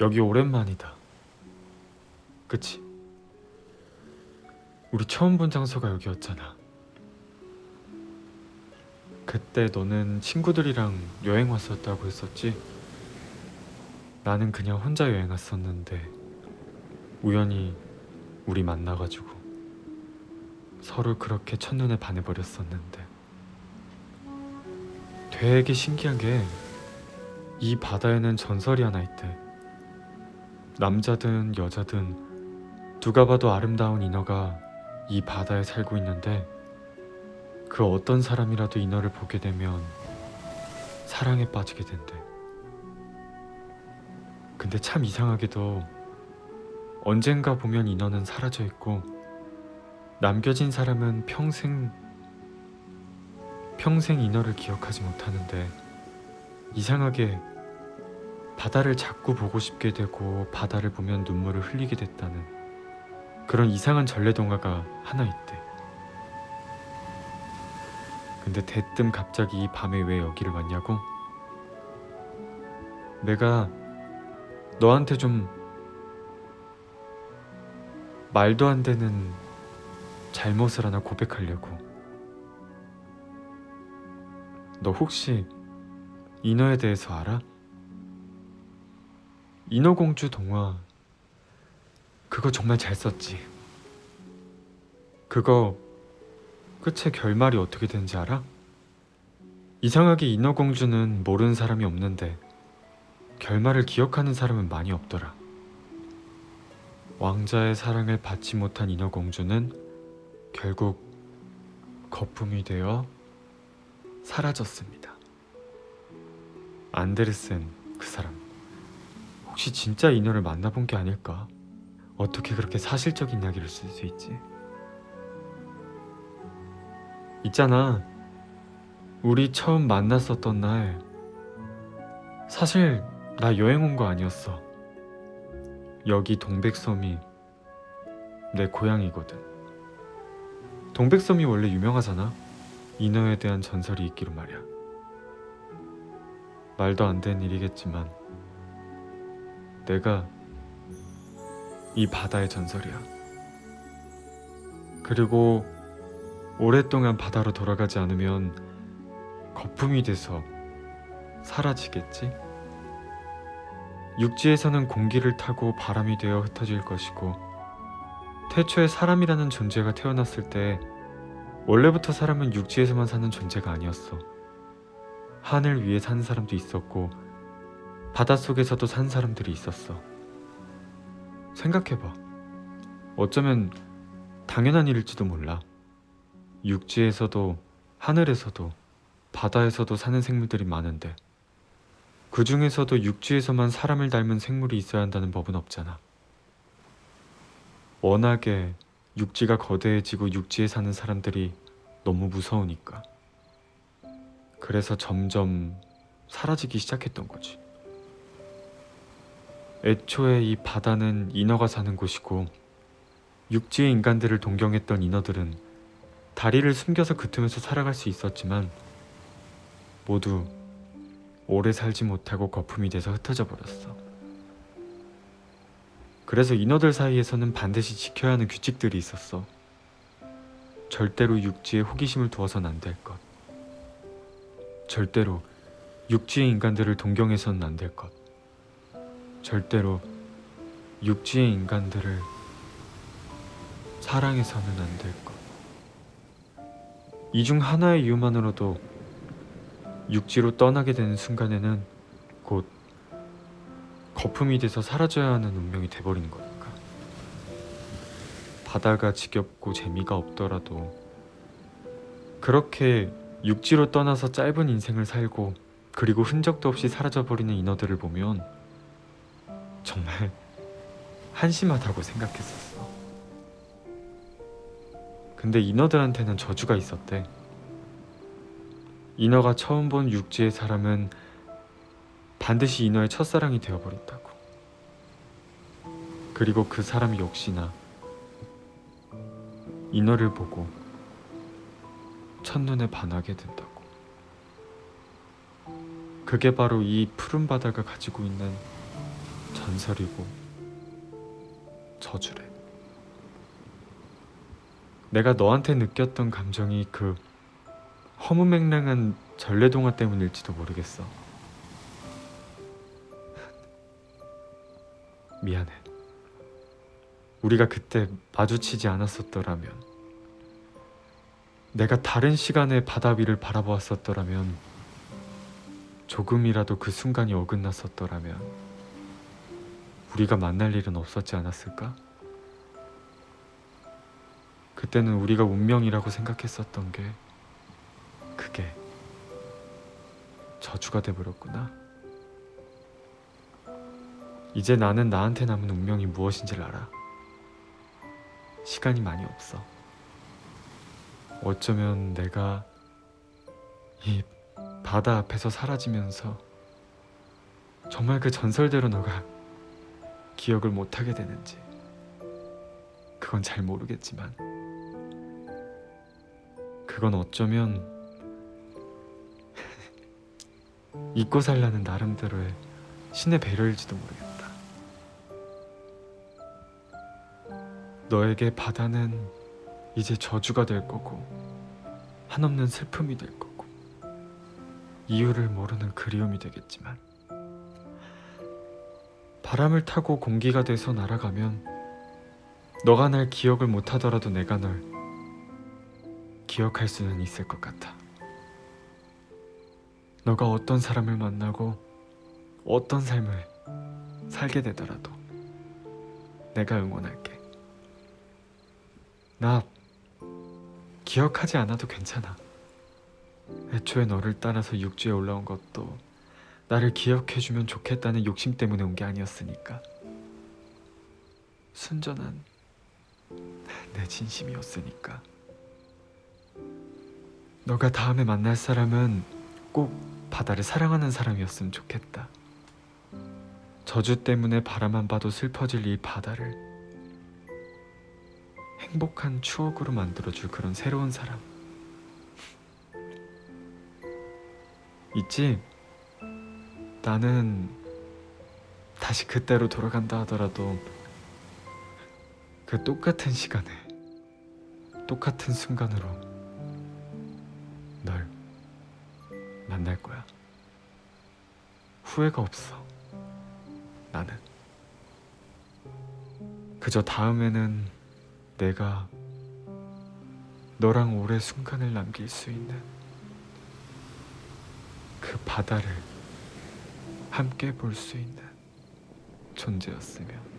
여기 오랜만이다. 그치? 우리 처음 본 장소가 여기였잖아. 그때 너는 친구들이랑 여행 왔었다고 했었지? 나는 그냥 혼자 여행 왔었는데 우연히 우리 만나가지고 서로 그렇게 첫눈에 반해버렸었는데 되게 신기한 게 이 바다에는 전설이 하나 있대. 남자든 여자든 누가 봐도 아름다운 인어가 이 바다에 살고 있는데 그 어떤 사람이라도 인어를 보게 되면 사랑에 빠지게 된대. 근데 참 이상하게도 언젠가 보면 인어는 사라져 있고 남겨진 사람은 평생 평생 인어를 기억하지 못하는데 이상하게 바다를 자꾸 보고 싶게 되고 바다를 보면 눈물을 흘리게 됐다는 그런 이상한 전래동화가 하나 있대. 근데 대뜸 갑자기 이 밤에 왜 여기를 왔냐고? 내가 너한테 좀 말도 안 되는 잘못을 하나 고백하려고. 너 혹시 인어에 대해서 알아? 인어공주 동화 그거 정말 잘 썼지. 그거 끝에 결말이 어떻게 되는지 알아? 이상하게 인어공주는 모르는 사람이 없는데 결말을 기억하는 사람은 많이 없더라. 왕자의 사랑을 받지 못한 인어공주는 결국 거품이 되어 사라졌습니다. 안데르센 그 사람 혹시 진짜 인어를 만나본 게 아닐까? 어떻게 그렇게 사실적인 이야기를 쓸 수 있지? 있잖아. 우리 처음 만났었던 날 사실 나 여행 온 거 아니었어. 여기 동백섬이 내 고향이거든. 동백섬이 원래 유명하잖아. 인어에 대한 전설이 있기로 말이야. 말도 안 되는 일이겠지만 내가 이 바다의 전설이야. 그리고 오랫동안 바다로 돌아가지 않으면 거품이 돼서 사라지겠지? 육지에서는 공기를 타고 바람이 되어 흩어질 것이고 태초에 사람이라는 존재가 태어났을 때 원래부터 사람은 육지에서만 사는 존재가 아니었어. 하늘 위에 사는 사람도 있었고 바닷속에서도 산 사람들이 있었어. 생각해봐. 어쩌면 당연한 일일지도 몰라. 육지에서도 하늘에서도 바다에서도 사는 생물들이 많은데 그 중에서도 육지에서만 사람을 닮은 생물이 있어야 한다는 법은 없잖아. 워낙에 육지가 거대해지고 육지에 사는 사람들이 너무 무서우니까. 그래서 점점 사라지기 시작했던 거지. 애초에 이 바다는 인어가 사는 곳이고 육지의 인간들을 동경했던 인어들은 다리를 숨겨서 그 틈에서 살아갈 수 있었지만 모두 오래 살지 못하고 거품이 돼서 흩어져 버렸어. 그래서 인어들 사이에서는 반드시 지켜야 하는 규칙들이 있었어. 절대로 육지에 호기심을 두어선 안 될 것. 절대로 육지의 인간들을 동경해서는 안 될 것. 절대로 육지의 인간들을 사랑해서는 안 될 것. 이 중 하나의 이유만으로도 육지로 떠나게 되는 순간에는 곧 거품이 돼서 사라져야 하는 운명이 돼버리는 거니까. 바다가 지겹고 재미가 없더라도 그렇게 육지로 떠나서 짧은 인생을 살고 그리고 흔적도 없이 사라져버리는 인어들을 보면 정말 한심하다고 생각했었어. 근데 인어들한테는 저주가 있었대. 인어가 처음 본 육지의 사람은 반드시 인어의 첫사랑이 되어버린다고. 그리고 그 사람 역시나 인어를 보고 첫눈에 반하게 된다고. 그게 바로 이 푸른 바다가 가지고 있는 전설이고 저주래. 내가 너한테 느꼈던 감정이 그 허무맹랑한 전래동화 때문일지도 모르겠어. 미안해. 우리가 그때 마주치지 않았었더라면, 내가 다른 시간에 바다 위를 바라보았었더라면, 조금이라도 그 순간이 어긋났었더라면, 우리가 만날 일은 없었지 않았을까? 그때는 우리가 운명이라고 생각했었던 게, 그게 저주가 돼버렸구나. 이제 나는 나한테 남은 운명이 무엇인지를 알아. 시간이 많이 없어. 어쩌면 내가 이 바다 앞에서 사라지면서 정말 그 전설대로 너가 기억을 못하게 되는지. 그건 잘 모르겠지만. 그건 어쩌면 잊고 살라는 나름대로의 신의 배려일지도 모르겠다. 너에게 바다는 이제 저주가 될 거고 한없는 슬픔이 될 거고 이유를 모르는 그리움이 되겠지만 바람을 타고 공기가 돼서 날아가면 너가 날 기억을 못하더라도 내가 널 기억할 수는 있을 것 같아. 너가 어떤 사람을 만나고 어떤 삶을 살게 되더라도 내가 응원할게. 나 기억하지 않아도 괜찮아. 애초에 너를 따라서 육지에 올라온 것도 나를 기억해주면 좋겠다는 욕심 때문에 온 게 아니었으니까. 순전한 내 진심이었으니까. 너가 다음에 만날 사람은 꼭 바다를 사랑하는 사람이었으면 좋겠다. 저주 때문에 바라만 봐도 슬퍼질 이 바다를 행복한 추억으로 만들어줄 그런 새로운 사람. 있지? 나는 다시 그때로 돌아간다 하더라도 그 똑같은 시간에 똑같은 순간으로 널 만날 거야. 후회가 없어. 나는. 그저 다음에는 내가 너랑 오래 순간을 남길 수 있는 그 바다를 함께 볼 수 있는 존재였으면.